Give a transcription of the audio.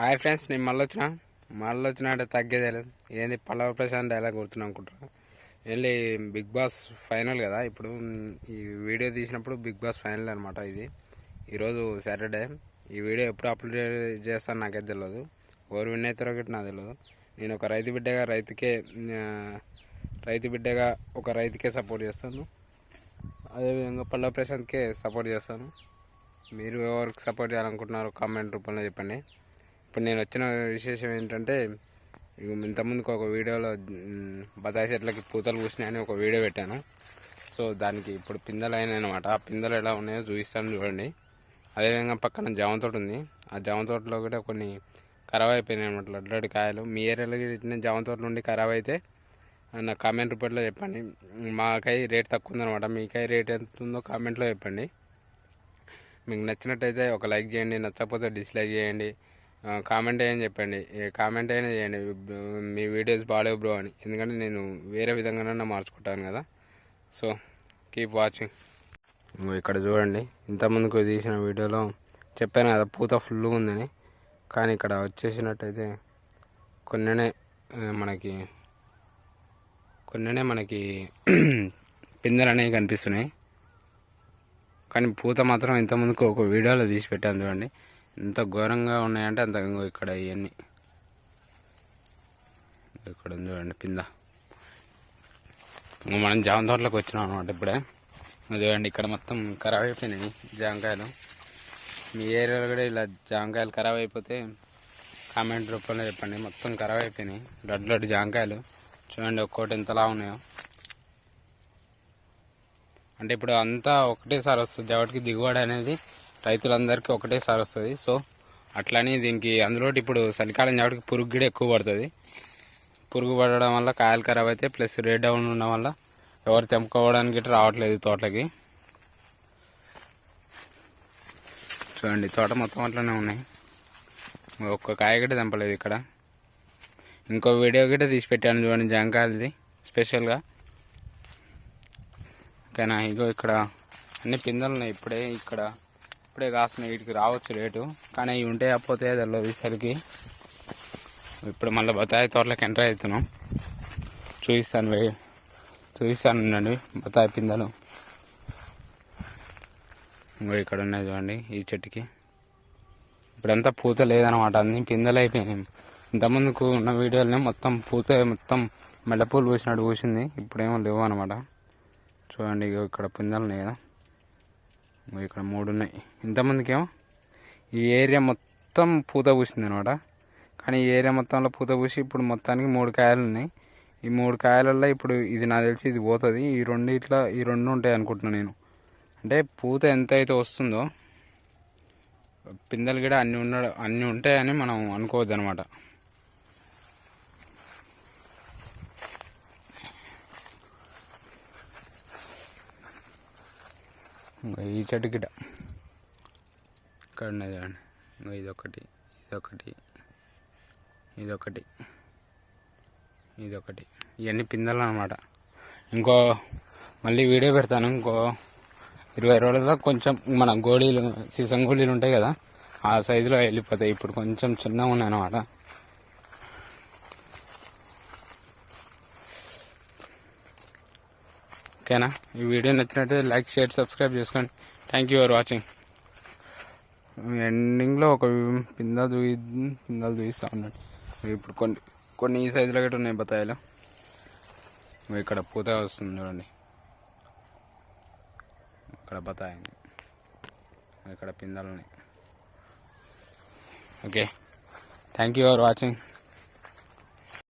Hi friends నేను మళ్ళీ వచ్చిన మళ్ళీ వచ్చిన అంటే తగ్గేదే లేదు. ఏంది పల్లవ ప్రశాంత్ డైలాగ్ గుర్తున్నా అనుకుంటున్నా. ఏంటి బిగ్ బాస్ ఫైనల్ కదా ఇప్పుడు ఈ వీడియో తీసినప్పుడు బిగ్ బాస్ ఫైనల్ అనమాట ఇది. ఈరోజు సాటర్డే. ఈ వీడియో ఎప్పుడు అప్లోడ్ చేస్తాను నాకైతే తెలియదు ఎవరు విన్ అవుతారో ఒకటి నాకు తెలియదు నేను ఒక రైతు బిడ్డగా రైతుకే రైతు బిడ్డగా ఒక రైతుకే సపోర్ట్ చేస్తాను. అదేవిధంగా పల్లవ ప్రశాంత్కే సపోర్ట్ చేస్తాను. మీరు ఎవరికి సపోర్ట్ చేయాలనుకుంటున్నారో కామెంట్ రూపంలో చెప్పండి. ఇప్పుడు నేను వచ్చిన విశేషం ఏంటంటే ఇంతకుముందుకు ఒక వీడియోలో బదాయి చెట్లకి పూతలు పూసినాయని ఒక వీడియో పెట్టాను. సో దానికి ఇప్పుడు పిందెలు అయినాయి అనమాట ఆ పిందెలు ఎలా ఉన్నాయో చూపిస్తాను చూడండి. అదేవిధంగా పక్కన జామ తోట ఉంది. ఆ జామ తోటలో కూడా కొన్ని ఖరాబ్ అయిపోయినాయి అనమాట లడ్లడి కాయలు. మీ ఏరియాలో పెట్టిన జామ తోట నుండి ఖరాబ్ అయితే నా కామెంట్ రూపంలో చెప్పండి. మాకై రేట్ తక్కువ ఉందన్నమాట. మీకై రేట్ ఎంత ఉందో కామెంట్లో చెప్పండి. మీకు నచ్చినట్టయితే ఒక లైక్ చేయండి. నచ్చకపోతే డిస్లైక్ చేయండి. కామెంట్ అయినా చెప్పండి. కామెంట్ అయినా చేయండి. మీ వీడియోస్ బాగాలేవు బ్రో అని. ఎందుకంటే నేను వేరే విధంగానైనా మార్చుకుంటాను కదా. సో కీప్ వాచింగ్ ఇక్కడ చూడండి. ఇంతకుముందుకు తీసిన వీడియోలో చెప్పాను కదా పూత ఫుల్గా ఉందని. కానీ ఇక్కడ వచ్చేసినట్టయితే కొన్ననే మనకి కొన్ననే మనకి పిందెలు అనేవి కనిపిస్తున్నాయి. కానీ పూత మాత్రం ఇంతకుముందుకు ఒక వీడియోలో తీసి పెట్టాను చూడండి. ఎంత ఘోరంగా ఉన్నాయంటే అంత ఇంకో ఇక్కడ ఇవన్నీ. ఇక్కడ ఉంది చూడండి పింద. మనం జామ తోటలోకి వచ్చినాం అనమాట ఇప్పుడే. చూడండి ఇక్కడ మొత్తం ఖరాబ్ అయిపోయినాయి జామకాయలు. మీ ఏరియాలో కూడా ఇలా జామకాయలు ఖరాబ్ అయిపోతే కామెంట్ రూపంలో చెప్పండి. మొత్తం ఖరాబ్ అయిపోయినాయి. లడ్డు లడ్డు జామకాయలు. చూడండి ఒక్కోటి ఎంతలా ఉన్నాయో. అంటే ఇప్పుడు అంతా ఒకటేసారి వస్తుంది. ఎవరికి దిగుబడి అనేది రైతులందరికీ ఒకటేసారి వస్తుంది. సో అట్లానే దీనికి అందులో ఇప్పుడు చలికాలం కాబట్టి పురుగు కూడా ఎక్కువ పడుతుంది. పురుగు పడడం వల్ల కాయలు ఖరాబ్ అయితే ప్లస్ రేట్ డౌన్ ఉండడం వల్ల ఎవరు తెంపుకోవడానికి రావట్లేదు తోటలకి చూడండి తోట మొత్తం అట్లనే ఉన్నాయి. ఒక్క కాయ గిట్ట తెంపలేదు ఇక్కడ. ఇంకో వీడియో గిట్ట తీసి పెట్టాను చూడండి జాంకాయలది స్పెషల్గా. ఓకేనా? ఇగో ఇక్కడ అన్ని పిందెలు ఉన్నాయి ఇప్పుడే ఇక్కడ. ఇప్పుడే కాస్తున్నాయి వీటికి రావచ్చు రేటు. కానీ ఇవి ఉంటే అప్పతే తెలియదు ఈసరికి. ఇప్పుడు మళ్ళీ బత్తాయి తోటలోకి ఎంటర్ అవుతున్నాం. చూపిస్తాను వే చూపిస్తాను ఉండండి బత్తాయి పిందెలు. ఇంకో ఇక్కడ ఉన్నాయి చూడండి ఈ చెట్టుకి. ఇప్పుడంతా పూత లేదనమాట అన్ని పిందెలు అయిపోయినాయి. ఇంతకుముందుకు ఉన్న వీడియోలోనే మొత్తం పూత మొత్తం మెల్లపూలు పూసినట్టు పూసింది. ఇప్పుడేమో లేవు అనమాట చూడండి ఇగో ఇక్కడ పిందెలు ఉన్నాయి కదా. ఇక్కడ మూడు ఉన్నాయి ఇంతమందికేమో? ఈ ఏరియా మొత్తం పూత పూసింది అనమాట కానీ ఈ ఏరియా మొత్తంలో పూత పూసి ఇప్పుడు మొత్తానికి మూడు కాయలు ఉన్నాయి ఈ మూడు కాయలల్లో ఇప్పుడు ఇది నాకు తెలిసి ఇది పోతుంది. ఈ రెండు ఇట్లా ఈ రెండు ఉంటాయి అనుకుంటున్నాను నేను. అంటే పూత ఎంత అయితే వస్తుందో పిందెలు కూడా అన్నీ ఉన్న అన్నీ ఉంటాయని మనం అనుకోవద్దు అనమాట ఈ చెట్టు గిట ఇక్కడ ఉన్నాయి చూడండి. ఇంకా ఇదొకటి ఇదొకటి ఇదొకటి ఇదొకటి. ఇవన్నీ పిందెలు అనమాట ఇంకో మళ్ళీ వీడియో పెడతాను. ఇంకో ఇరవై రోజుల్లో కొంచెం మన గోళీలు సీసం గోళీలు ఉంటాయి కదా ఆ సైజులో వెళ్ళిపోతాయి. ఇప్పుడు కొంచెం చిన్నగా ఉన్నాయి అనమాట ఓకేనా? ఈ వీడియో నచ్చినట్టు లైక్ షేర్ సబ్స్క్రైబ్ చేసుకోండి. థ్యాంక్ యూ ఫర్ వాచింగ్ ఎండింగ్లో ఒక పింద దూయి పిందలు దూయిస్తూ ఉన్నాడు ఇప్పుడు కొన్ని కొన్ని ఈ సైజులో గట్రా ఉన్నాయి బత్తాయిలు? ఇక్కడ పూత వస్తుంది చూడండి. ఇక్కడ బత్తాయి ఇక్కడ పిందలు ఉన్నాయి. Okay. Thank you for watching